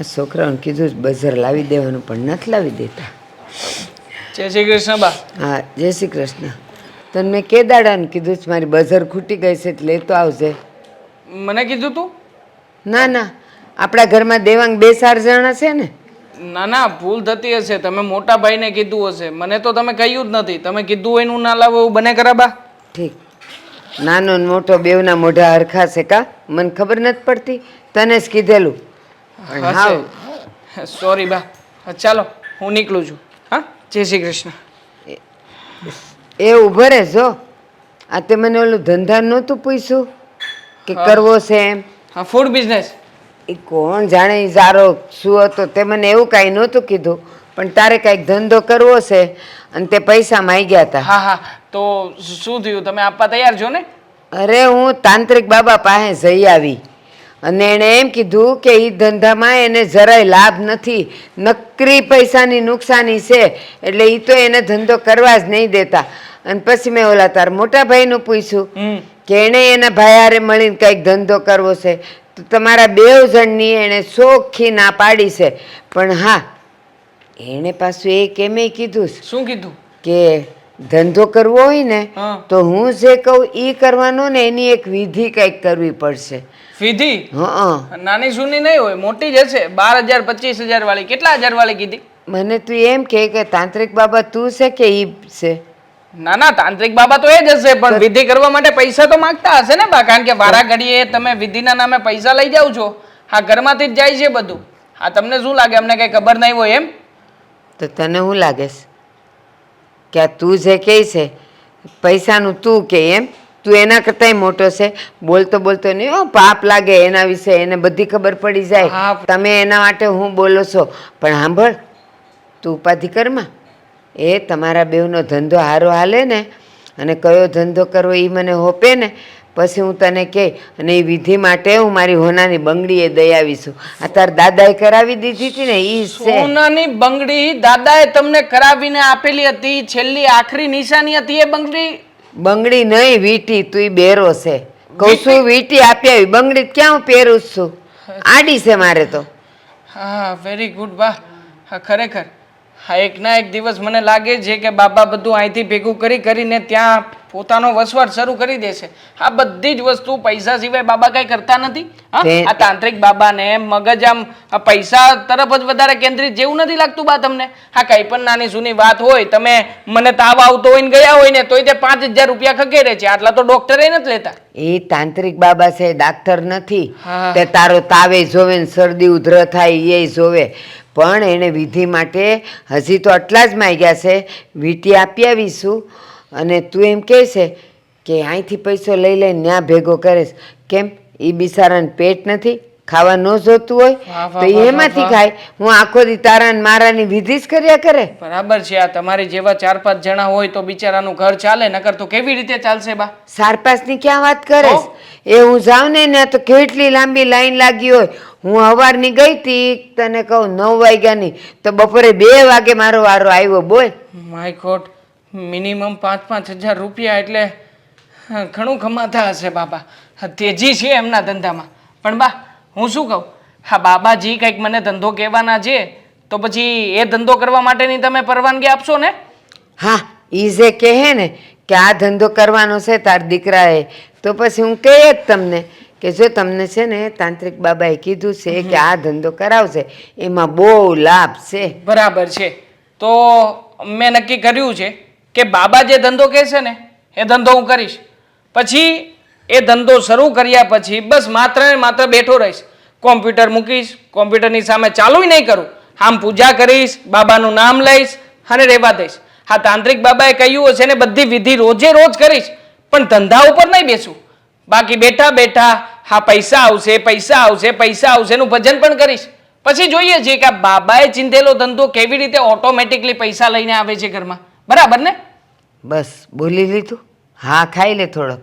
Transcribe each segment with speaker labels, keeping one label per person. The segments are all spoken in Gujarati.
Speaker 1: આ છોકરાઓને કીધું છે બજાર લાવી દેવાનું પણ નથી લાવી દેતા.
Speaker 2: જય શ્રી કૃષ્ણ બા.
Speaker 1: હા જય શ્રી કૃષ્ણ. તને મેં કે દાડાને કીધું છે મારી બજાર ખૂટી ગઈ છે એટલે લેતો આવજે.
Speaker 2: મને કીધું તું?
Speaker 1: ના ના આપણા ઘરમાં દેવાંગ બે ચાર જણા છે ને.
Speaker 2: ના ના ભૂલ થતી હશે. તમે મોટા ભાઈને કીધું હશે. મને તો તમે કહ્યું જ નથી. તમે કીધું હોય એનું ના લાવો એવું બને ખરા બા?
Speaker 1: ઠીક. નાનો ને મોટો બેવના મોઢા હરખા છે કા? મને ખબર નથી પડતી. તને જ કીધેલું. હાવ
Speaker 2: સોરી બા. હા, ચાલો હું નીકળું છું. હા જય શ્રી કૃષ્ણ.
Speaker 1: એ ઊભો રહે જો આ તે મને ઓલું ધંધા નહોતું પૂછ્યું કે કરવો છે એમ?
Speaker 2: હા ફૂડ બિઝનેસ
Speaker 1: એ કોણ જાણે ઝારો શું હતો તે મને એવું કાંઈ નહોતું કીધું. પણ તારે કાંઈક ધંધો કરવો છે અને તે પૈસા માંગ્યા હતા.
Speaker 2: હા હા તો શું થયું? તમે આપવા તૈયાર છો ને?
Speaker 1: અરે હું તાંત્રિક બાબા પાસે જઈ આવી. અને એણે એમ કીધું કે એ ધંધામાં એને જરાય લાભ નથી. નકરી પૈસાની નુકસાની છે એટલે એ તો એને ધંધો કરવા જ નહીં દેતા. અને પછી મેં ઓલા તાર મોટા ભાઈનું પૂછ્યું કે એણે એના ભાઈ મળીને કંઈક ધંધો કરવો છે? તો તમારા બેવ જણની એણે ચોખ્ખી ના પાડી છે. પણ હા એણે પાછું એ કેમે કીધું
Speaker 2: શું કીધું?
Speaker 1: કે ધંધો કરવો હોય ને તો હું જે કહું એ કરવાનો ને એની એક વિધિ કંઈક કરવી પડશે.
Speaker 2: વિધિ?
Speaker 1: હં.
Speaker 2: નાની સુની નહીં હોય મોટી જ હશે. બાર હજાર પચીસ હજાર વાળી. કેટલા હજાર વાળી કીધી?
Speaker 1: મને તું એમ કે કે તાંત્રિક બાબા તું છે કે ઈ છે?
Speaker 2: ના ના તાંત્રિક બાબા તો એ જ હશે પણ વિધિ કરવા માટે પૈસા તો માંગતા હશે ને બા. કારણ કે વારા ઘડીએ તમે વિધિના નામે પૈસા લઈ જાઓ છો. હા ઘરમાંથી જ જાય છે બધું. હા તમને શું લાગે? અમને કઈ ખબર નહીં હોય એમ?
Speaker 1: તો તને શું લાગે છે? કે આ તું જે કહે છે પૈસાનું તું કે એમ તું એના કરતાંય મોટો છે. બોલતો બોલતો નહીં હો પાપ લાગે એના વિશે એને બધી ખબર પડી જાય. તમે એના માટે હું બોલો છો. પણ સાંભળ તું ઉપાધિ કરમાં. એ તમારા બેવનો ધંધો હારો હાલે ને અને કયો ધંધો કરવો એ મને હોપે ને પછી હું તને કહે અને એ વિધિ માટે હું મારી હોનાની બંગડીએ દઈ આવીશું. આ તાર દાદાએ કરાવી દીધી હતી ને એ
Speaker 2: સોનાની બંગડી દાદાએ તમને કરાવીને આપેલી હતી છેલ્લી આખરી નિશાની હતી એ બંગડી?
Speaker 1: બંગડી નહીં વીટી. તું બેરો છે. કહું છું વીટી આપી આવી. બંગડી ક્યાં હું પહેરું છું? આડી છે મારે તો.
Speaker 2: હા વેરી ગુડ વાહ. ખરેખર. હા એક ના એક દિવસ મને લાગે છે કે બાબા બધું અહીંથી ભેગું કરી કરીને ત્યાં પોતાનો વસવાટ શરૂ કરી દેશે. આ બધી જ વસ્તુ પૈસા સિવાય બાબા કઈ કરતા નથી. હા આ તાંત્રિક બાબાને મગજ આમ પૈસા તરફ જ વધારે કેન્દ્રિત જેવું નથી લાગતું બા તમને? હા કઈ પણ નાની સુની વાત હોય તમે મને તાવ આવતો હોય ને ગયા હોય ને તોય તે પાંચ હજાર રૂપિયા ખગેરે છે. આટલા તો ડોક્ટરે નથી લેતા.
Speaker 1: એ તાંત્રિક બાબા છે ડાક્ટર નથી. તે તારો તાવે જોવે ને શરદી ઉધર થાય એ જોવે. પણ એને વિધિ માટે હજી તો આટલા જ માગ્યા છે. વીટી આપી આવીશું અને તું એમ કહે છે કે અહીંથી પૈસો લઈ લઈને ત્યાં ભેગો કરીશ. કેમ? એ બિસારાને પેટ નથી? ખાવા ન જોતું હોય તો એમાંથી ખાય. હું આખો દી તારા ને મારાની વિધિ જ કર્યા કરે.
Speaker 2: બરાબર છે આ તમારી જેવા ચાર પાંચ જણા હોય તો બિચારાનું ઘર ચાલે નકર તો કેવી રીતે ચાલશે બા?
Speaker 1: સારપાસની ક્યાં વાત કરે એ હું જાઉં ને ને તો કેટલી લાંબી લાઈન લાગી હોય. હું સવારની ગઈ હતી તને કહું નવ વાગ્યાની તો બપોરે બે વાગે મારો વારો આવ્યો બોલ.
Speaker 2: માય ખોટ મિનિમમ પાંચ પાંચ હજાર રૂપિયા એટલે ઘણું કમાતા હશે બાબા તેજી છે એમના ધંધામાં. પણ બા હું શું કહું? હા બાબાજી કંઈક મને ધંધો કહેવાના છે તો પછી એ ધંધો કરવા માટેની તમે પરવાનગી આપશો ને?
Speaker 1: હા એ જે કહે ને કે આ ધંધો કરવાનો છે તાર દીકરાએ તો પછી હું કહે જ તમને કે જો તમને છે ને તાંત્રિક બાબાએ કીધું છે કે આ ધંધો કરાવશે એમાં બહુ લાભ છે.
Speaker 2: બરાબર છે. તો મેં નક્કી કર્યું છે કે બાબા જે ધંધો કહેશે ને એ ધંધો હું કરીશ. પછી એ ધંધો શરૂ કર્યા પછી બસ માત્ર ને માત્ર બેઠો રહીશ. કોમ્પ્યુટર મૂકીશ, કોમ્પ્યુટરની સામે ચાલુય નહીં કરું. આમ પૂજા કરીશ, બાબાનું નામ લઈશ અને રહેવા દઈશ. હા, તાંત્રિક બાબાએ કહ્યું હશે ને, બધી વિધિ રોજે રોજ કરીશ, પણ ધંધા ઉપર નહીં બેસું. બાકી બેઠા બેઠા, હા, પૈસા આવશે પૈસા આવશે પૈસા આવશે એનું ભજન પણ કરીશ. પછી જોઈએ છીએ કે આ બાબાએ ચિંધેલો ધંધો કેવી રીતે ઓટોમેટિકલી પૈસા લઈને આવે છે ઘરમાં. બરાબર ને?
Speaker 1: બસ, બોલી લીધું? હા, ખાઈ લે થોડોક.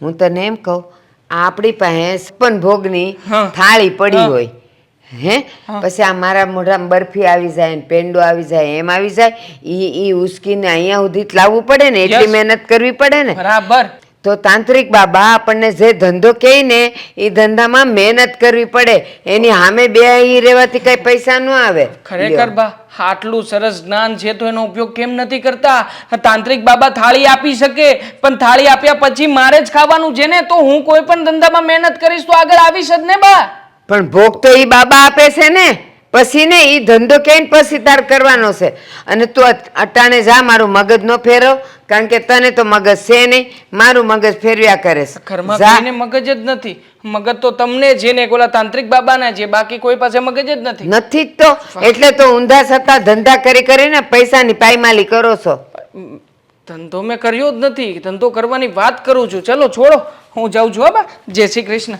Speaker 1: હું તને એમ કહું આપણી પાસે પણ ભોગની થાળી પડી હોય હે? પછી આ મારા મોઢામાં બરફી આવી જાય ને પેંડો આવી જાય એમ આવી જાય ઈ ઈ ઉસકીને અહીંયા સુધી લાવવું પડે ને એટલી મહેનત કરવી પડે ને.
Speaker 2: બરાબર.
Speaker 1: તો તાંત્રિક બાબા આપણને જે ધંધો કહે ને એ ધંધામાં મહેનત કરવી પડે. એની સામે બે અહીં રહેવાથી કઈ પૈસા ન આવે.
Speaker 2: ખરેખર બા આટલું સરસ જ્ઞાન છે તો એનો ઉપયોગ કેમ નથી કરતા? તાંત્રિક બાબા થાળી આપી શકે પણ થાળી આપ્યા પછી મારે જ ખાવાનું છે ને તો હું કોઈ પણ ધંધામાં મહેનત કરીશ તો આગળ આવીશ જ ને બા?
Speaker 1: પણ ભોગ તો એ બાબા આપે છે ને પછી ને એ ધંધો કેમ પછી તાર કરવાનો છે. અને તું અટાણે જા મારું મગજ નો ફેરવ. કારણ કે તને તો મગજ છે નહીં મારું મગજ ફેરવ્યા કરે છે.
Speaker 2: ઘરમાં કોઈને મગજ જ નથી. મગજ તો તમને છે ને ઓલા તાંત્રિક બાબાના છે બાકી કોઈ પાસે મગજ જ નથી.
Speaker 1: નથી જ તો. એટલે તો ઊંધા સત્તા ધંધા કરી કરીને પૈસાની પાયમાલી કરો છો.
Speaker 2: ધંધો મેં કર્યો જ નથી. ધંધો કરવાની વાત કરું છું. ચલો છોડો. હું જાઉં છું હા બા. જય શ્રી કૃષ્ણ.